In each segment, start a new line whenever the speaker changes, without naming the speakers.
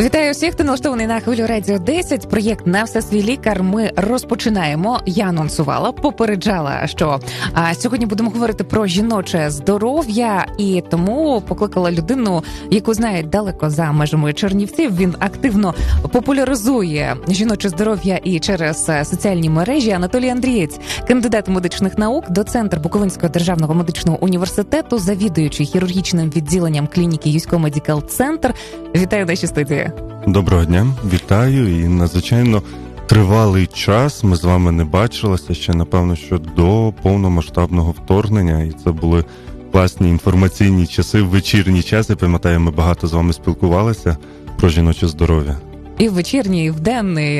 Вітаю всіх, хто налаштований на хвилю радіо 10. Проєкт на все свій лікар. Ми розпочинаємо. Я анонсувала, попереджала, що а, сьогодні будемо говорити про жіноче здоров'я, і тому покликала людину, яку знають далеко за межами Чернівців. Він активно популяризує жіноче здоров'я і через е, соціальні мережі. Анатолій Андрієць, кандидат медичних наук, доцентр Буковинського державного медичного університету, завідуючий хірургічним відділенням клініки Юсько Медикал Центр. Вітаю наші студії.
Доброго дня, вітаю і надзвичайно тривалий час. Ми з вами не бачилися ще, напевно, що до повномасштабного вторгнення, і це були класні інформаційні часи в вечірній час. Пам'ятаю, ми багато з вами спілкувалися про жіноче здоров'я.
І в вечірній, і в денний.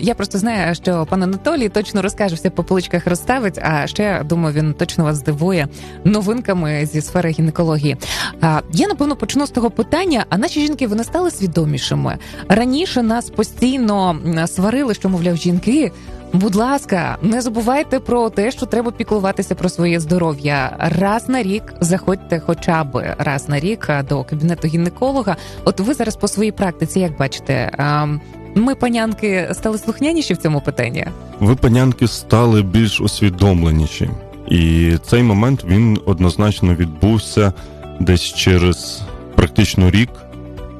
Я просто знаю, що пан Анатолій точно розкаже все по поличках розставить. А ще думаю, він точно вас здивує новинками зі сфери гінекології. Я напевно почну з того питання. А наші жінки вони стали свідомішими раніше. Нас постійно сварили, що мовляв жінки. Будь ласка, не забувайте про те, що треба піклуватися про своє здоров'я. Раз на рік заходьте, хоча б раз на рік до кабінету гінеколога. От ви зараз по своїй практиці, як бачите, ми панянки стали слухняніші в цьому питанні.
Ви панянки стали більш усвідомленіші, і цей момент він однозначно відбувся десь через практично рік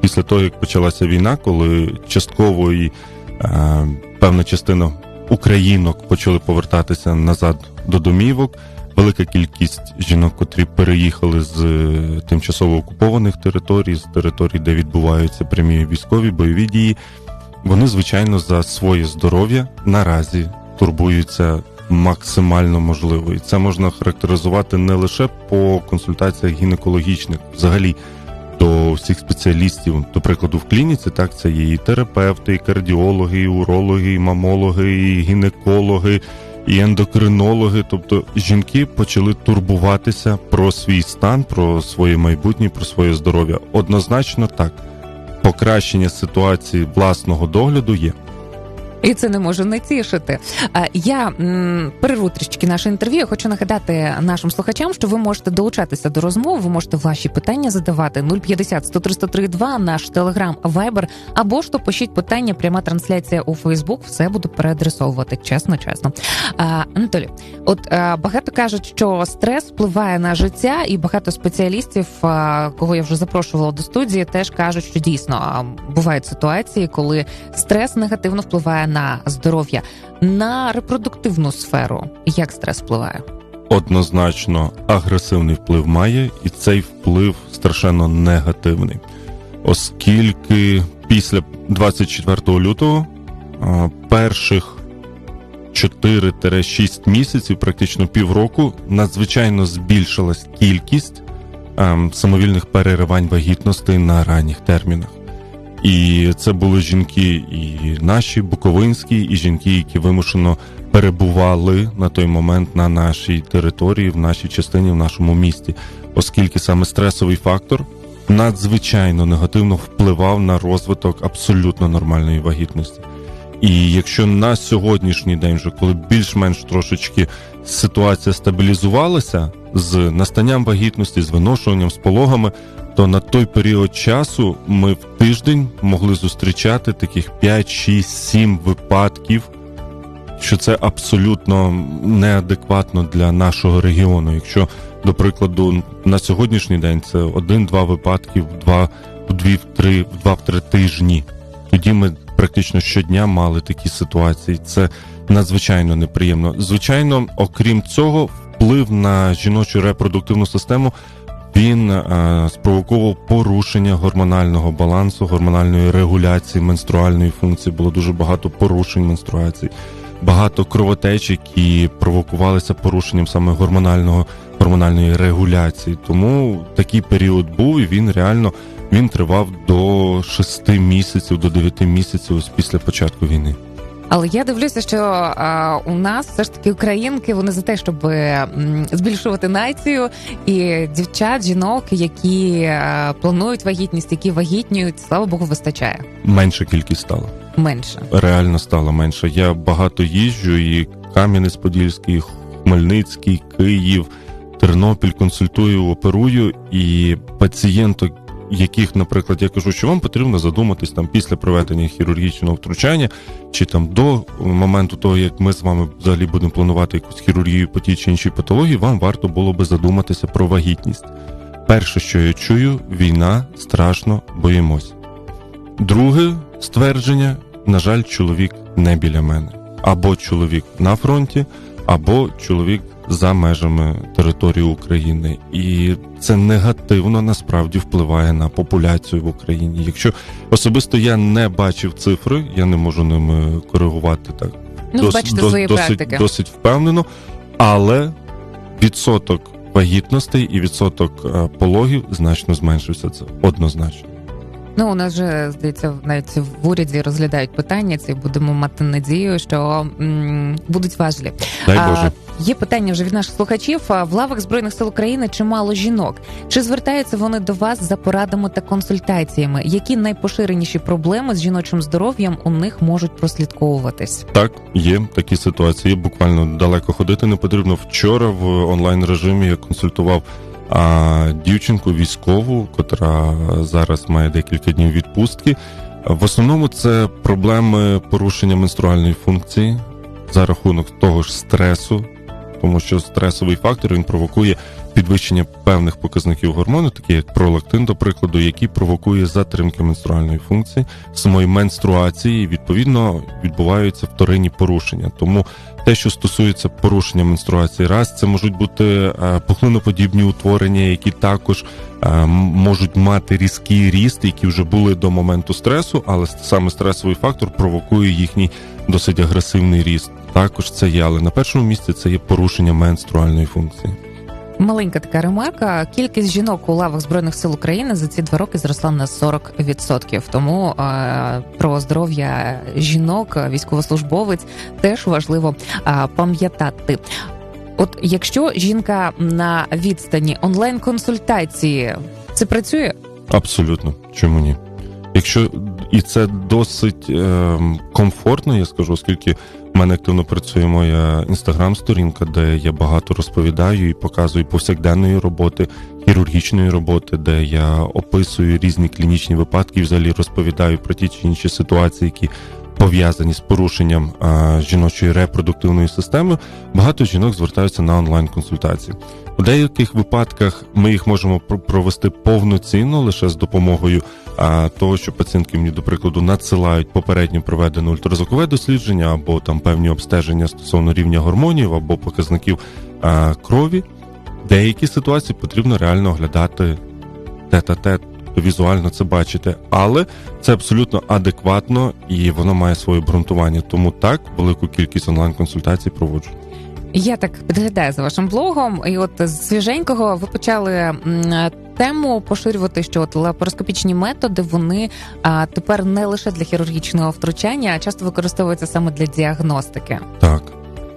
після того, як почалася війна, коли частково і е, певна частина українок почали повертатися назад до домівок. Велика кількість жінок, котрі переїхали з е, тимчасово окупованих територій, з територій, де відбуваються прямі військові бойові дії, вони звичайно за своє здоров'я наразі турбуються максимально можливо. І це можна характеризувати не лише по консультаціях гінекологічних, взагалі до всіх спеціалістів, до прикладу, в клініці, так це є і терапевти, і кардіологи, і урологи, і мамологи, і гінекологи, і ендокринологи. Тобто жінки почали турбуватися про свій стан, про своє майбутнє, про своє здоров'я. Однозначно так. Покращення ситуації власного догляду є.
І це не може не тішити. Я м, перерву трішки наше інтерв'ю. Хочу нагадати нашим слухачам, що ви можете долучатися до розмови. Ви можете ваші питання задавати 050 103 2 наш телеграм Viber, або ж то пишіть питання, пряма трансляція у Фейсбук. Все буду переадресовувати. Чесно, чесно. А, Анатолій, от багато кажуть, що стрес впливає на життя, і багато спеціалістів, кого я вже запрошувала до студії, теж кажуть, що дійсно бувають ситуації, коли стрес негативно впливає на здоров'я, на репродуктивну сферу. Як стрес впливає?
Однозначно агресивний вплив має, і цей вплив страшенно негативний, оскільки після 24 лютого перших 4-6 місяців, практично півроку, надзвичайно збільшилась кількість самовільних переривань вагітностей на ранніх термінах. І це були жінки, і наші буковинські, і жінки, які вимушено перебували на той момент на нашій території, в нашій частині, в нашому місті, оскільки саме стресовий фактор надзвичайно негативно впливав на розвиток абсолютно нормальної вагітності. І якщо на сьогоднішній день, вже коли більш-менш трошечки ситуація стабілізувалася з настанням вагітності, з виношуванням, з пологами, то на той період часу ми в тиждень могли зустрічати таких 5, 6, 7 випадків, що це абсолютно неадекватно для нашого регіону. Якщо, до прикладу, на сьогоднішній день це один-два випадки в два, в дві, в три, в два в три тижні. Тоді ми практично щодня мали такі ситуації. Це надзвичайно неприємно. Звичайно, окрім цього, вплив на жіночу репродуктивну систему він е, спровокував порушення гормонального балансу, гормональної регуляції, менструальної функції. Було дуже багато порушень менструації, багато кровотеч, які провокувалися порушенням саме гормонального гормональної регуляції. Тому такий період був і він реально він тривав до 6 місяців, до 9 місяців після початку війни.
Але я дивлюся, що а, у нас все ж таки українки вони за те, щоб м, збільшувати націю і дівчат, жінок, які а, планують вагітність, які вагітнюють, слава Богу, вистачає.
Менша кількість стала.
Менше
реально стало менше. Я багато їжджу, і Кам'янець-Подільський, Хмельницький, Київ, Тернопіль консультую, оперую, і пацієнток яких, наприклад, я кажу, що вам потрібно задуматись там після проведення хірургічного втручання, чи там до моменту того, як ми з вами взагалі будемо планувати якусь хірургію по тій чи іншій патології, вам варто було би задуматися про вагітність. Перше, що я чую, війна страшно боїмось. Друге ствердження: на жаль, чоловік не біля мене. Або чоловік на фронті, або чоловік за межами території України, і це негативно насправді впливає на популяцію в Україні. Якщо особисто я не бачив цифри, я не можу ними коригувати так.
Ну,
дос-
бачите
дос-
свої
досить,
практики.
досить впевнено, але відсоток вагітностей і відсоток е, пологів значно зменшився. Це однозначно.
Ну, у нас же здається, навіть в уряді розглядають питання. Це будемо мати надію, що м, будуть важливі.
Дай
А,
Боже.
Є питання вже від наших слухачів. В лавах збройних сил України чимало жінок. Чи звертаються вони до вас за порадами та консультаціями? Які найпоширеніші проблеми з жіночим здоров'ям у них можуть прослідковуватись?
Так, є такі ситуації. Буквально далеко ходити не потрібно. Вчора в онлайн режимі я консультував а, дівчинку військову, котра зараз має декілька днів відпустки. В основному це проблеми порушення менструальної функції за рахунок того ж стресу, тому що стресовий фактор він провокує підвищення певних показників гормону, такі як пролактин, до прикладу, який провокує затримки менструальної функції, самої менструації, відповідно відбуваються вторинні порушення. Тому те, що стосується порушення менструації, раз це можуть бути е, пухлиноподібні утворення, які також е, можуть мати різкий ріст, які вже були до моменту стресу, але саме стресовий фактор провокує їхній досить агресивний ріст. Також це є, але на першому місці це є порушення менструальної функції.
Маленька така ремарка. Кількість жінок у лавах збройних сил України за ці два роки зросла на 40%. Тому е, про здоров'я жінок, військовослужбовець теж важливо е, пам'ятати. От якщо жінка на відстані онлайн-консультації, це працює?
Абсолютно, чому ні? Якщо і це досить е, комфортно, я скажу, оскільки в мене активно працює моя інстаграм-сторінка, де я багато розповідаю і показую повсякденної роботи, хірургічної роботи, де я описую різні клінічні випадки, і взагалі розповідаю про ті чи інші ситуації, які пов'язані з порушенням е, жіночої репродуктивної системи. Багато жінок звертаються на онлайн-консультації. У деяких випадках ми їх можемо про- провести повноцінно лише з допомогою а, того, що пацієнтки мені, до прикладу, надсилають попередньо проведене ультразвукове дослідження або там певні обстеження стосовно рівня гормонів або показників а, крові. Деякі ситуації потрібно реально оглядати тет-а-тет, візуально це бачити, але це абсолютно адекватно і воно має своє обґрунтування. Тому так велику кількість онлайн-консультацій проводжу.
Я так підглядаю за вашим блогом, і от з свіженького ви почали тему поширювати, що от лапароскопічні методи вони а, тепер не лише для хірургічного втручання, а часто використовуються саме для діагностики.
Так.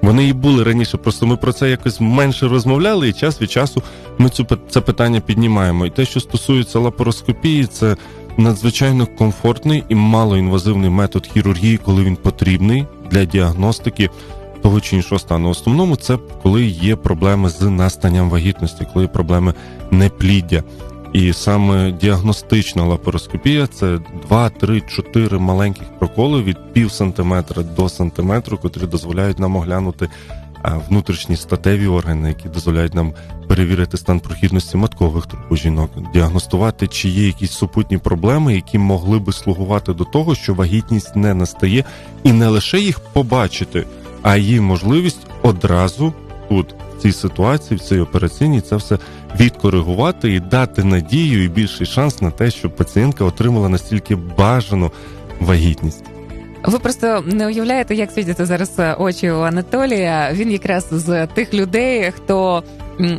Вони і були раніше, просто ми про це якось менше розмовляли, і час від часу ми цю це питання піднімаємо. І те, що стосується лапароскопії, це надзвичайно комфортний і малоінвазивний метод хірургії, коли він потрібний для діагностики того чи іншого стану. В основному це коли є проблеми з настанням вагітності, коли є проблеми непліддя. І саме діагностична лапароскопія це 2, 3, 4 маленьких проколи від пів сантиметра до сантиметру, котрі дозволяють нам оглянути внутрішні статеві органи, які дозволяють нам перевірити стан прохідності маткових труб жінок, діагностувати, чи є якісь супутні проблеми, які могли би слугувати до того, що вагітність не настає, і не лише їх побачити, а її можливість одразу тут, в цій ситуації, в цій операційній, це все відкоригувати і дати надію і більший шанс на те, щоб пацієнтка отримала настільки бажану вагітність.
Ви просто не уявляєте, як світяться зараз е, очі у Анатолія. Він якраз з тих людей, хто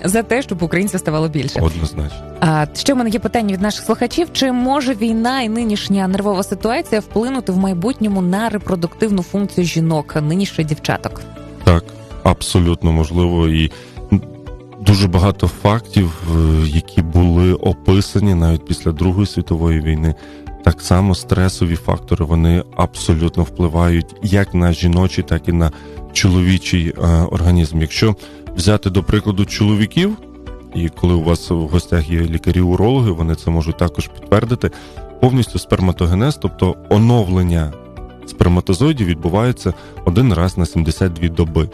за те, щоб українців ставало більше.
Однозначно.
А ще в мене є питання від наших слухачів: чи може війна і нинішня нервова ситуація вплинути в майбутньому на репродуктивну функцію жінок, нині ще дівчаток?
Так, абсолютно можливо. І дуже багато фактів, е, які були описані навіть після Другої світової війни. Так само стресові фактори вони абсолютно впливають як на жіночий, так і на чоловічий е, організм. Якщо взяти до прикладу чоловіків, і коли у вас в гостях є лікарі-урологи, вони це можуть також підтвердити. Повністю сперматогенез, тобто оновлення сперматозоїдів відбувається один раз на 72 доби.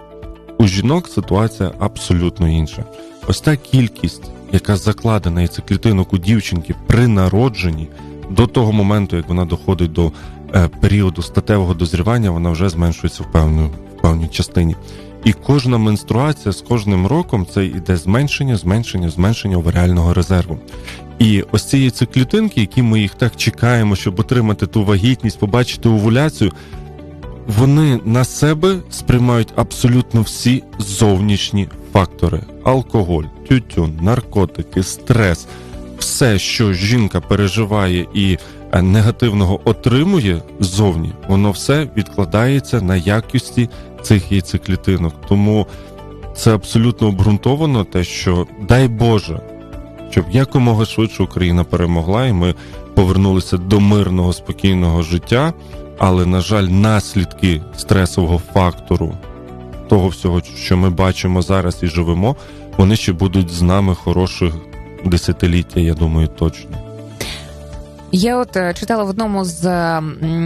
У жінок ситуація абсолютно інша. Ось та кількість, яка закладена яйцеклітинок у дівчинки при народженні, до того моменту, як вона доходить до е, періоду статевого дозрівання, вона вже зменшується в певну, в певній частині. І кожна менструація з кожним роком це йде зменшення, зменшення, зменшення оваріального резерву. І ось ці яйцеклітинки, які ми їх так чекаємо, щоб отримати ту вагітність, побачити овуляцію, вони на себе сприймають абсолютно всі зовнішні фактори: алкоголь, тютюн, наркотики, стрес, все, що жінка переживає і негативного отримує ззовні, воно все відкладається на якості цих яйцеклітинок. Тому це абсолютно обґрунтовано, те, що дай Боже, щоб якомога швидше Україна перемогла, і ми повернулися до мирного спокійного життя. Але, на жаль, наслідки стресового фактору того всього, що ми бачимо зараз і живемо, вони ще будуть з нами хороших десятиліття, я думаю, точно.
Я от е, читала в одному з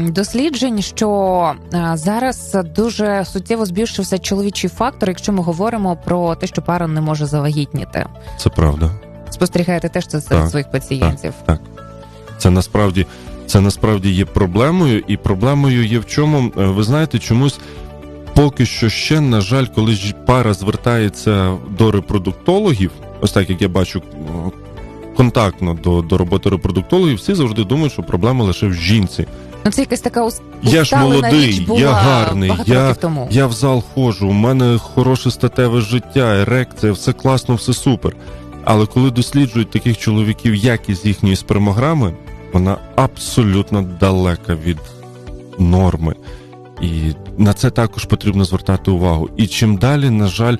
досліджень, що е, зараз дуже суттєво збільшився чоловічий фактор, якщо ми говоримо про те, що пара не може завагітніти.
Це правда.
Спостерігаєте теж це серед
Так,
своїх пацієнтів.
Так, Це насправді це насправді є проблемою, і проблемою є в чому, е, ви знаєте, чомусь поки що ще, на жаль, коли пара звертається до репродуктологів, ось так як я бачу е, контактно до, до роботи репродуктологів, всі завжди думають, що проблема лише в жінці.
Ну це якась така ус-
Я ж молодий,
річ була
я гарний, я-
тому.
Я в зал ходжу, у мене хороше статеве життя, ерекція, все класно, все супер. Але коли досліджують таких чоловіків, якість їхньої спермограми, вона абсолютно далека від норми. І на це також потрібно звертати увагу. І чим далі, на жаль,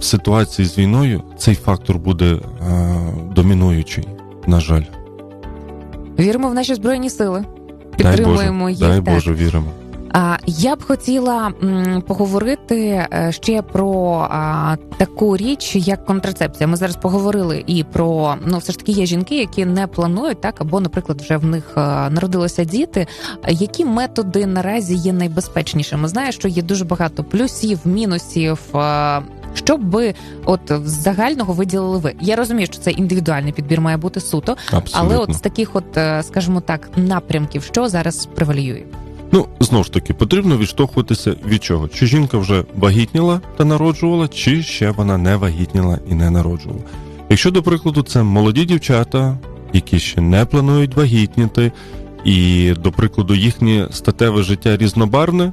в ситуації з війною цей фактор буде е, домінуючий. На жаль,
Віримо в наші збройні сили.
дай Боже,
Підтримуємо їх.
дай. Боже, віримо.
А я б хотіла поговорити е, ще про таку річ, як контрацепція. Ми зараз поговорили і про ну, все ж таки є жінки, які не планують так, або, наприклад, вже в них е, народилися діти. Які методи наразі є найбезпечнішими? Знаю, що є дуже багато плюсів, мінусів. Що б ви от загального виділили ви? Я розумію, що це індивідуальний підбір має бути суто,
Абсолютно.
але от з таких, от е, скажімо так, напрямків, що зараз превалює?
Ну, знову ж таки, потрібно відштовхуватися від чого? Чи жінка вже вагітніла та народжувала, чи ще вона не вагітніла і не народжувала. Якщо, до прикладу, це молоді дівчата, які ще не планують вагітніти, і, до прикладу, їхнє статеве життя різнобарвне,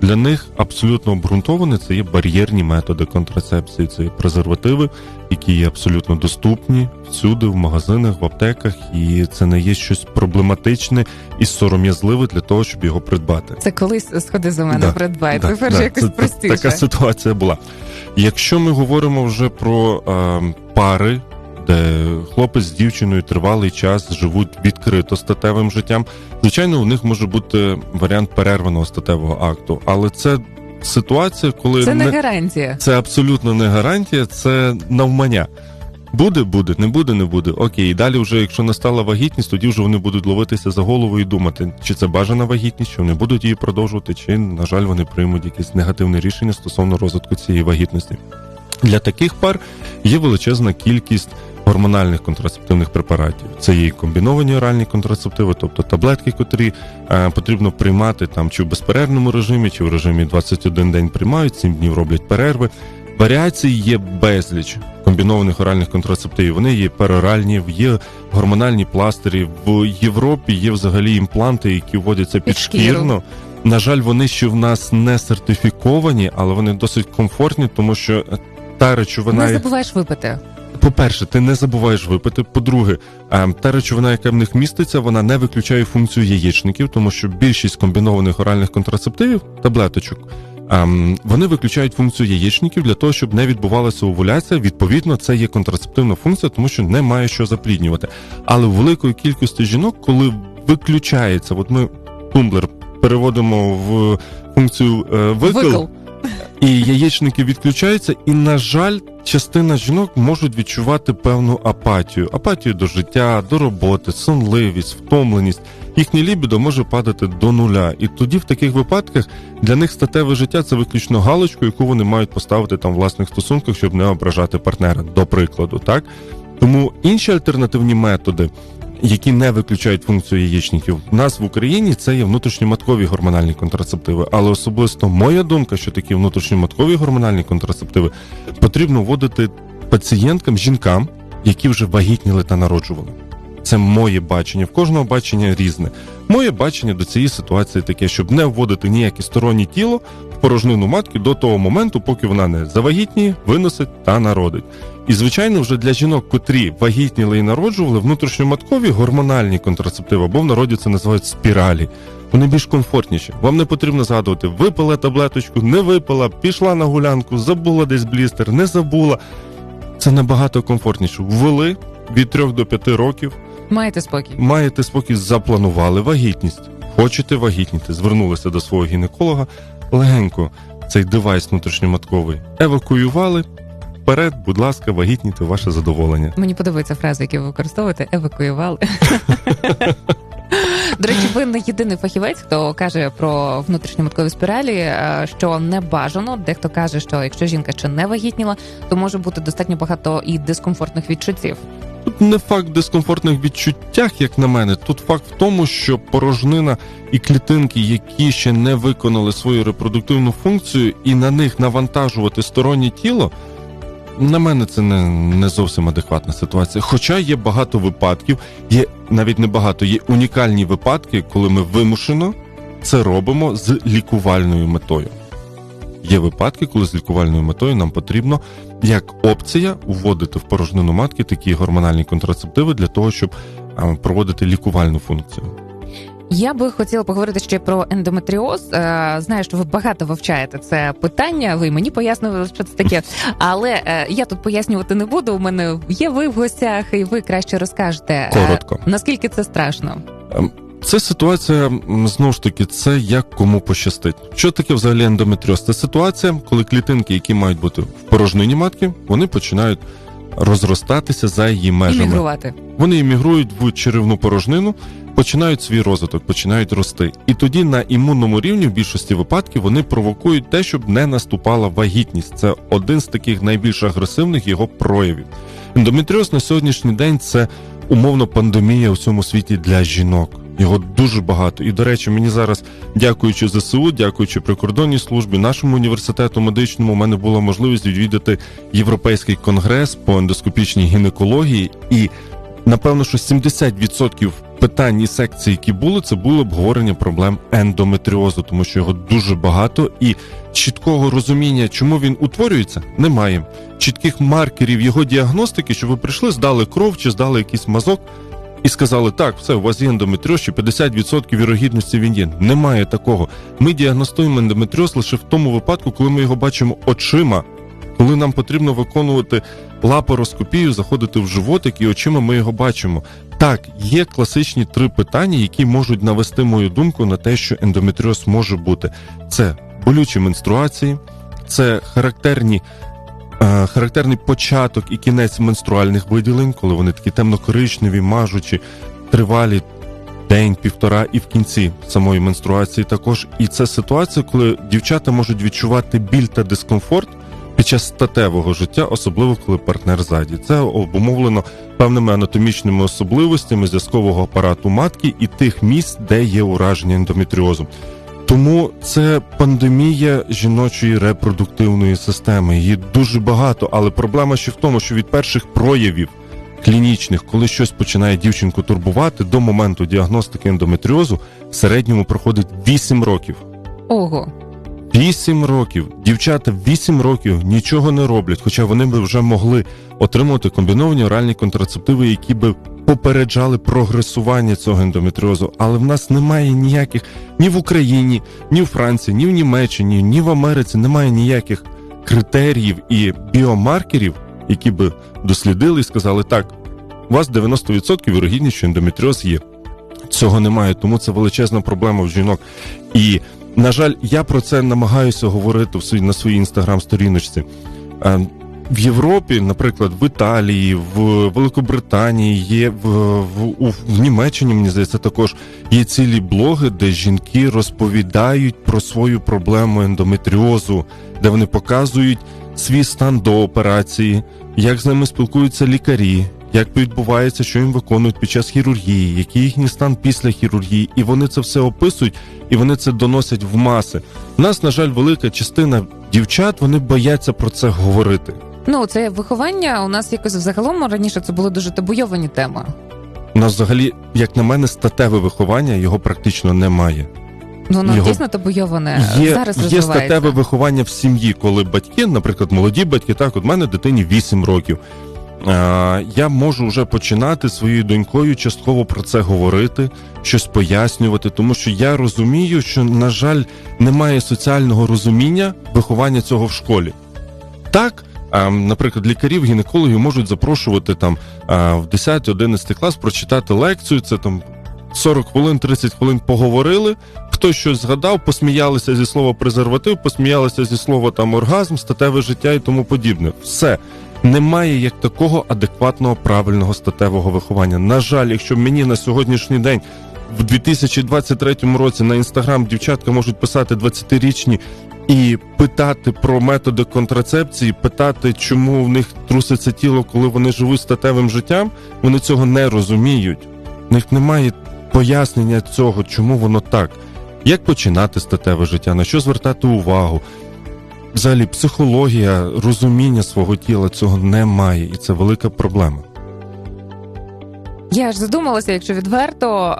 для них абсолютно обґрунтоване це є бар'єрні методи контрацепції, це є презервативи, які є абсолютно доступні всюди, в магазинах, в аптеках, і це не є щось проблематичне і сором'язливе для того, щоб його придбати.
Це колись сходи за мене
Да,
придбай.
Да,
Тепер
да,
якось
це-
простіше.
Така ситуація була. Якщо ми говоримо вже про е, пари, де хлопець з дівчиною тривалий час живуть відкрито статевим життям, звичайно, у них може бути варіант перерваного статевого акту, але це ситуація, коли
Це не гарантія.
це абсолютно не гарантія, це навмання. Буде, буде, не буде, не буде. Окей, і далі, вже якщо настала вагітність, тоді вже вони будуть ловитися за голову і думати, чи це бажана вагітність, чи вони будуть її продовжувати, чи, на жаль, вони приймуть якесь негативне рішення стосовно розвитку цієї вагітності. Для таких пар є величезна кількість гормональних контрацептивних препаратів. Це є і комбіновані оральні контрацептиви, тобто таблетки, котрі е, потрібно приймати там чи в безперервному режимі, чи в режимі 21 день приймають, 7 днів роблять перерви. Варіацій є безліч комбінованих оральних контрацептивів. Вони є пероральні, є гормональні пластирі. В Європі є взагалі імпланти, які вводяться підшкірно. На жаль, вони ще в нас не сертифіковані, але вони досить комфортні, тому що та речовина,
Не забуваєш випити.
По-перше, ти не забуваєш випити. По-друге, е, та речовина, яка в них міститься, вона не виключає функцію яєчників, тому що більшість комбінованих оральних контрацептивів, таблеточок, ем, вони виключають функцію яєчників для того, щоб не відбувалася овуляція. Відповідно, це є контрацептивна функція, тому що немає що запліднювати. Але у великої кількості жінок, коли виключається, от ми тумблер переводимо в функцію е, викил,
Викл.
І яєчники відключаються, і, на жаль, частина жінок можуть відчувати певну апатію, апатію до життя, до роботи, сонливість, втомленість. Їхнє лібідо може падати до нуля. І тоді, в таких випадках, для них статеве життя це виключно галочку, яку вони мають поставити там власних стосунках, щоб не ображати партнера, до прикладу, так. Тому інші альтернативні методи, які не виключають функцію яєчників, у нас в Україні це є внутрішньоматкові гормональні контрацептиви. Але особисто моя думка, що такі внутрішньоматкові гормональні контрацептиви потрібно вводити пацієнткам, жінкам, які вже вагітніли та народжували. Це моє бачення. В кожного бачення різне. Моє бачення до цієї ситуації таке, щоб не вводити ніяке стороннє тіло в порожнину матки до того моменту, поки вона не завагітніє, виносить та народить. І, звичайно, вже для жінок, котрі вагітніли і народжували, внутрішньоматкові гормональні контрацептиви, або в народі це називають спіралі. Вони більш комфортніші. Вам не потрібно згадувати, випила таблеточку, не випила, пішла на гулянку, забула десь блістер, не забула. Це набагато комфортніше. Ввели від 3 до 5 років.
Маєте спокій.
Маєте спокій, запланували вагітність. Хочете вагітніти, звернулися до свого гінеколога. Легенько цей девайс внутрішньоматковий евакуювали. Вперед, будь ласка, вагітніте ваше задоволення.
Мені подобається фраза, яку ви використовуєте, евакуювали. До речі, ви не єдиний фахівець, хто каже про внутрішньоматкові спіралі, е, що не бажано. Дехто каже, що якщо жінка ще не вагітніла, то може бути достатньо багато і дискомфортних відчуттів.
Тут не факт дискомфортних відчуттях, як на мене. Тут факт в тому, що порожнина і клітинки, які ще не виконали свою репродуктивну функцію, і на них навантажувати стороннє тіло. На мене це не, не зовсім адекватна ситуація. Хоча є багато випадків, є навіть не багато, є унікальні випадки, коли ми вимушено це робимо з лікувальною метою. Є випадки, коли з лікувальною метою нам потрібно як опція вводити в порожнину матки такі гормональні контрацептиви для того, щоб проводити лікувальну функцію.
Я би хотіла поговорити ще про ендометріоз. Е, Знаю, що ви багато вивчаєте це питання. Ви мені пояснили, що це таке. Але е, я тут пояснювати не буду. У мене є ви в гостях, і ви краще розкажете е,
Коротко.
наскільки це страшно.
Це ситуація знову ж таки, це як кому пощастить. Що таке взагалі ендометріоз? Це ситуація, коли клітинки, які мають бути в порожнині матки, вони починають розростатися за її межами.
Іммігрувати.
Вони іммігрують в черевну порожнину, починають свій розвиток, починають рости. І тоді на імунному рівні в більшості випадків вони провокують те, щоб не наступала вагітність. Це один з таких найбільш агресивних його проявів. Ендометріоз на сьогоднішній день це умовно пандемія у всьому світі для жінок. Його дуже багато. І, до речі, мені зараз, дякуючи ЗСУ, дякуючи прикордонній службі, нашому університету медичному, у мене була можливість відвідати Європейський конгрес по ендоскопічній гінекології. І напевно, що 70% питань і секцій, які були, це було обговорення проблем ендометріозу, тому що його дуже багато, і чіткого розуміння, чому він утворюється, немає. Чітких маркерів його діагностики, що ви прийшли, здали кров чи здали якийсь мазок. І сказали, так, все, у вас є ендометріоз, що 50% вірогідності він є. Немає такого. Ми діагностуємо ендометріоз лише в тому випадку, коли ми його бачимо очима, коли нам потрібно виконувати лапароскопію, заходити в животик, і очима ми його бачимо. Так, є класичні три питання, які можуть навести мою думку на те, що ендометріоз може бути. Це болючі менструації, це характерні. Е, Характерний початок і кінець менструальних виділень, коли вони такі темно-коричневі, мажучі, тривалі день, півтора, і в кінці самої менструації також. І це ситуація, коли дівчата можуть відчувати біль та дискомфорт під час статевого життя, особливо коли партнер ззаді. Це обумовлено певними анатомічними особливостями зв'язкового апарату матки і тих місць, де є ураження ендометріозом. Тому це пандемія жіночої репродуктивної системи. Її дуже багато, але проблема ще в тому, що від перших проявів клінічних, коли щось починає дівчинку турбувати, до моменту діагностики ендометріозу в середньому проходить 8 років.
Ого,
8 років. Дівчата 8 років нічого не роблять, хоча вони би вже могли отримувати комбіновані оральні контрацептиви, які би попереджали прогресування цього ендометріозу. Але в нас немає ніяких ні в Україні, ні в Франції, ні в Німеччині, ні в Америці немає ніяких критеріїв і біомаркерів, які би дослідили і сказали, так, у вас 90% вірогідність, що ендометріоз є. Цього немає, тому це величезна проблема в жінок. І На жаль, я про це намагаюся говорити на своїй інстаграм-сторіночці. Е, В Європі, наприклад, в Італії, в Великобританії, є в, в, в Німеччині, мені здається, також є цілі блоги, де жінки розповідають про свою проблему ендометріозу, де вони показують свій стан до операції, як з ними спілкуються лікарі, як відбувається, що їм виконують під час хірургії, який їхній стан після хірургії, і вони це все описують, і вони це доносять в маси. У нас, на жаль, велика частина дівчат вони бояться про це говорити.
Ну, це виховання у нас якось взагалом раніше це були дуже табуйовані теми.
У нас взагалі, як на мене, статеве виховання його практично немає.
Ну, воно
Його-
дійсно табуйоване
Є,
зараз
є статеве виховання в сім'ї, коли батьки, наприклад, молоді батьки, так, от мене дитині 8 років. А, я можу вже починати своєю донькою частково про це говорити, щось пояснювати, тому що я розумію, що, на жаль, немає соціального розуміння виховання цього в школі. Так, наприклад, лікарів, гінекологів можуть запрошувати там в 10-11 клас прочитати лекцію. Це там 40 хвилин, 30 хвилин поговорили. Хтось щось згадав, посміялися зі слова презерватив, посміялися зі слова там оргазм, статеве життя і тому подібне. Все. Немає як такого адекватного правильного статевого виховання. На жаль, якщо мені на сьогоднішній день в 2023 році на інстаграм дівчатка можуть писати 20-річні і питати про методи контрацепції, питати, чому в них труситься тіло, коли вони живуть статевим життям, вони цього не розуміють. В них немає пояснення цього, чому воно так. Як починати статеве життя, на що звертати увагу? Взагалі, психологія, розуміння свого тіла цього немає, і це велика проблема.
Я ж задумалася, якщо відверто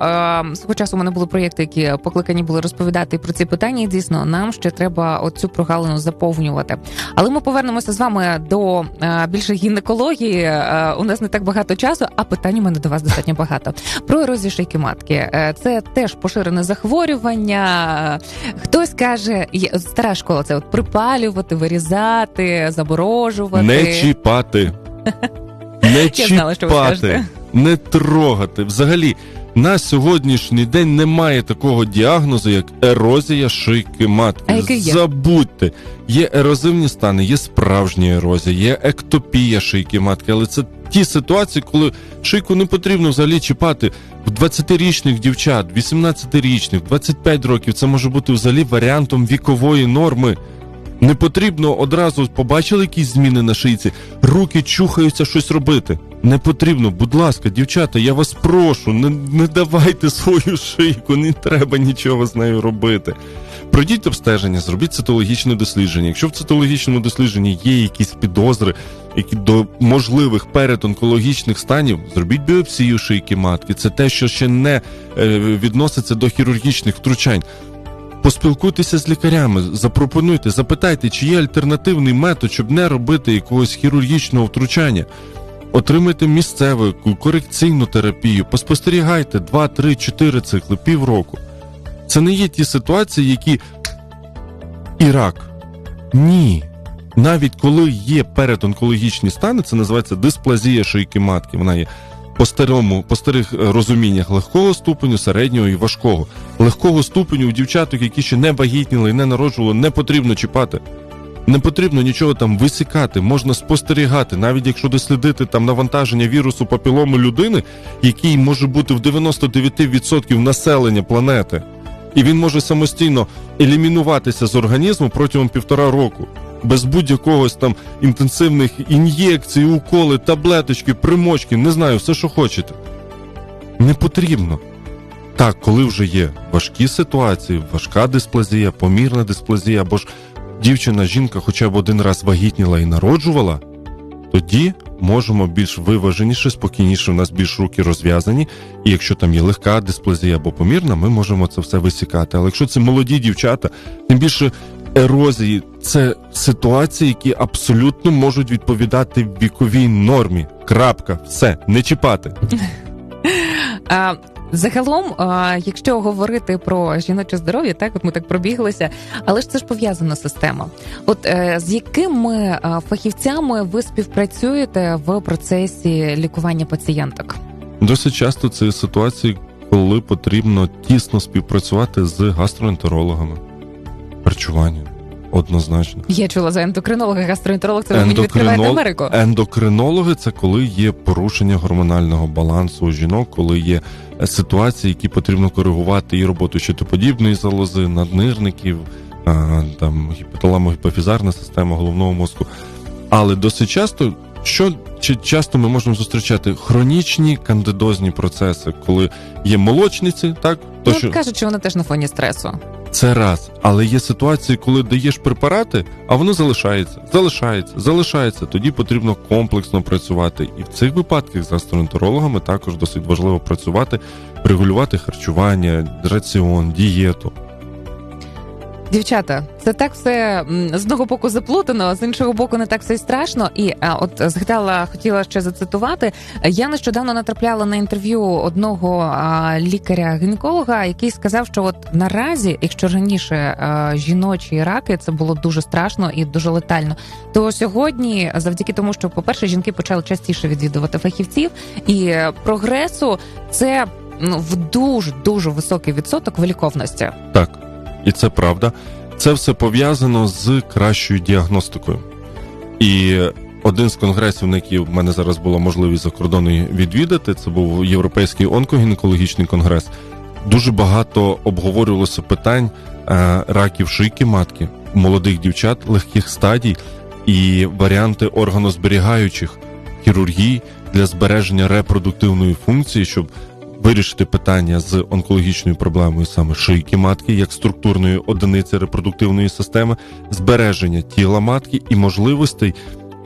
е, свого часу у мене були проєкти, які покликані були розповідати про ці питання. І дійсно, нам ще треба оцю прогалину заповнювати. Але ми повернемося з вами до е, більше гінекології. Е, у нас не так багато часу, а питань у мене до вас достатньо багато. Про ерозію шийки матки. Це теж поширене захворювання. Хтось каже, стара школа це от припалювати, вирізати, заборожувати.
Не чіпати. Не
Я знала, що ви скажете.
Не трогати. Взагалі, на сьогоднішній день немає такого діагнозу, як ерозія шийки матки.
А є?
Забудьте, є ерозивні стани, є справжня ерозія, є ектопія шийки матки, але це ті ситуації, коли шийку не потрібно взагалі чіпати. В 20-річних дівчат, 18-річних, 25 років це може бути взагалі варіантом вікової норми. Не потрібно одразу побачили якісь зміни на шийці, руки чухаються щось робити. Не потрібно, будь ласка, дівчата, я вас прошу, не, не давайте свою шийку, не треба нічого з нею робити. Пройдіть обстеження, зробіть цитологічне дослідження. Якщо в цитологічному дослідженні є якісь підозри, які до можливих передонкологічних станів, зробіть біопсію шийки матки. Це те, що ще не е, відноситься до хірургічних втручань. Поспілкуйтеся з лікарями, запропонуйте, запитайте, чи є альтернативний метод, щоб не робити якогось хірургічного втручання. Отримайте місцеву корекційну терапію, поспостерігайте 2, 3, 4 цикли, півроку. Це не є ті ситуації, які і рак. Ні. Навіть коли є передонкологічні стани, це називається дисплазія шийки матки. Вона є по старому, по старих розуміннях легкого ступеню, середнього і важкого. Легкого ступеню у дівчаток, які ще не вагітніли і не народжували, не потрібно чіпати. Не потрібно нічого там висікати, можна спостерігати, навіть якщо дослідити там навантаження вірусу папілому людини, який може бути в 99% населення планети, і він може самостійно елімінуватися з організму протягом півтора року. Без будь-якогось там інтенсивних ін'єкцій, уколи, таблеточки, примочки, не знаю, все, що хочете. Не потрібно. Так, коли вже є важкі ситуації, важка дисплазія, помірна дисплазія, або ж дівчина, жінка хоча б один раз вагітніла і народжувала, тоді можемо більш виваженіше, спокійніше, у нас більш руки розв'язані, і якщо там є легка дисплазія або помірна, ми можемо це все висікати. Але якщо це молоді дівчата, тим більше ерозії, це ситуації, які абсолютно можуть відповідати віковій нормі. Крапка, все, не чіпати.
Загалом, якщо говорити про жіноче здоров'я, так от ми так пробіглися, але ж це ж пов'язана система. От е, з якими фахівцями ви співпрацюєте в процесі лікування пацієнток?
Досить часто це ситуації, коли потрібно тісно співпрацювати з гастроентерологами. Харчування. Однозначно.
Я чула за ендокринолога, гастроентеролог, це ви мені
Ендокринол-
відкриваєте Америку.
Ендокринологи це коли є порушення гормонального балансу у жінок, коли є ситуації, які потрібно коригувати і роботу щитоподібної залози, наднирників, а, там гіпоталамо гіпофізарна система головного мозку. Але досить часто, що чи часто ми можемо зустрічати хронічні кандидозні процеси, коли є молочниці, так то
Ну,
що
кажуть, що вони теж на фоні стресу.
Це раз, але є ситуації, коли даєш препарати, а воно залишається, залишається, залишається. Тоді потрібно комплексно працювати. І в цих випадках з гастроентерологами також досить важливо працювати, регулювати харчування, раціон, дієту.
Дівчата, це так все з одного боку заплутано, а з іншого боку, не так все й страшно. І а, от згадала, хотіла ще зацитувати. Я нещодавно натрапляла на інтерв'ю одного лікаря-гінеколога, який сказав, що от наразі, якщо раніше а, жіночі раки це було дуже страшно і дуже летально, то сьогодні, завдяки тому, що, по-перше, жінки почали частіше відвідувати фахівців, і е, прогресу це ну в дуже дуже високий відсоток виліковності.
Так, і це правда. Це все пов'язано з кращою діагностикою. І один з конгресів, на який в мене зараз була можливість за кордону відвідати, це був Європейський онкогінекологічний конгрес. Дуже багато обговорювалося питань е, раків шийки матки, молодих дівчат, легких стадій і варіанти органозберігаючих хірургій для збереження репродуктивної функції, щоб вирішити питання з онкологічною проблемою саме шийки матки, як структурної одиниці репродуктивної системи, збереження тіла матки і можливостей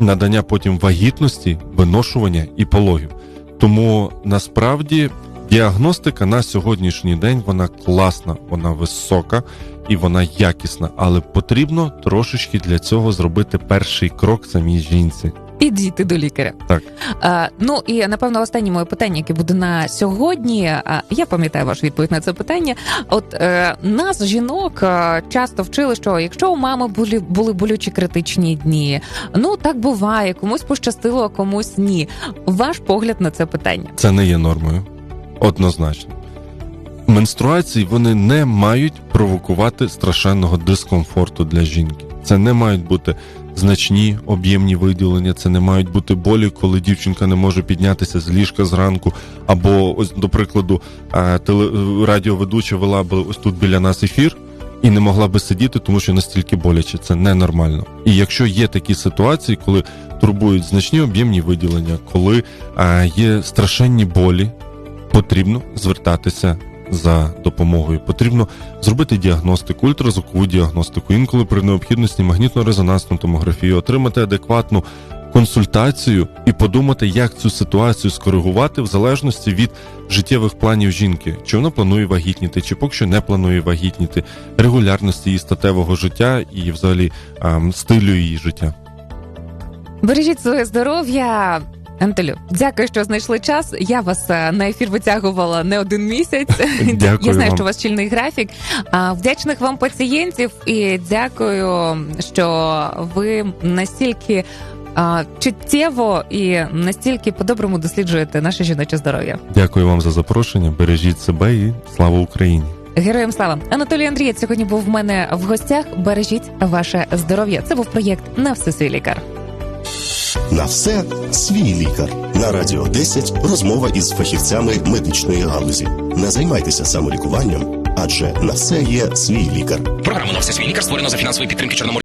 надання потім вагітності, виношування і пологів. Тому насправді діагностика на сьогоднішній день вона класна, вона висока і вона якісна, але потрібно трошечки для цього зробити перший крок самій жінці.
Підійти до лікаря.
Так.
А, ну і напевно останнє моє питання, яке буде на сьогодні. А, я пам'ятаю вашу відповідь на це питання. От е, нас, жінок, е, часто вчили, що якщо у мами були, були болючі критичні дні, ну так буває, комусь пощастило, а комусь ні. Ваш погляд на це питання.
Це не є нормою. Однозначно. Менструації вони не мають провокувати страшенного дискомфорту для жінки. Це не мають бути значні об'ємні виділення, це не мають бути болі, коли дівчинка не може піднятися з ліжка зранку, або ось, до прикладу, е, теле- радіоведуча вела би ось тут біля нас ефір. І не могла би сидіти, тому що настільки боляче, це ненормально. І якщо є такі ситуації, коли турбують значні об'ємні виділення, коли а, є страшенні болі, потрібно звертатися за допомогою. Потрібно зробити діагностику, ультразвукову діагностику, інколи при необхідності магнітно-резонансну томографію, отримати адекватну консультацію і подумати, як цю ситуацію скоригувати в залежності від життєвих планів жінки, чи вона планує вагітніти, чи поки що не планує вагітніти, регулярності її статевого життя і, взагалі, ам, стилю її життя.
Бережіть своє здоров'я. Антолю, дякую, що знайшли час. Я вас е, на ефір витягувала не один місяць.
Дякую
Я знаю,
вам.
що у вас щільний графік. Вдячних вам пацієнтів і дякую, що ви настільки чуттєво і настільки по-доброму досліджуєте наше жіноче здоров'я.
Дякую вам за запрошення. Бережіть себе і слава Україні!
Героям слава Анатолій Андрієць сьогодні був в мене в гостях. Бережіть ваше здоров'я. Це був проєкт на все свій лікар.
На все свій лікар. На радіо 10 розмова із фахівцями медичної галузі. Не займайтеся самолікуванням, адже на все є свій лікар.
Програма на все свій лікар створено за фінансової підтримки Чорноморського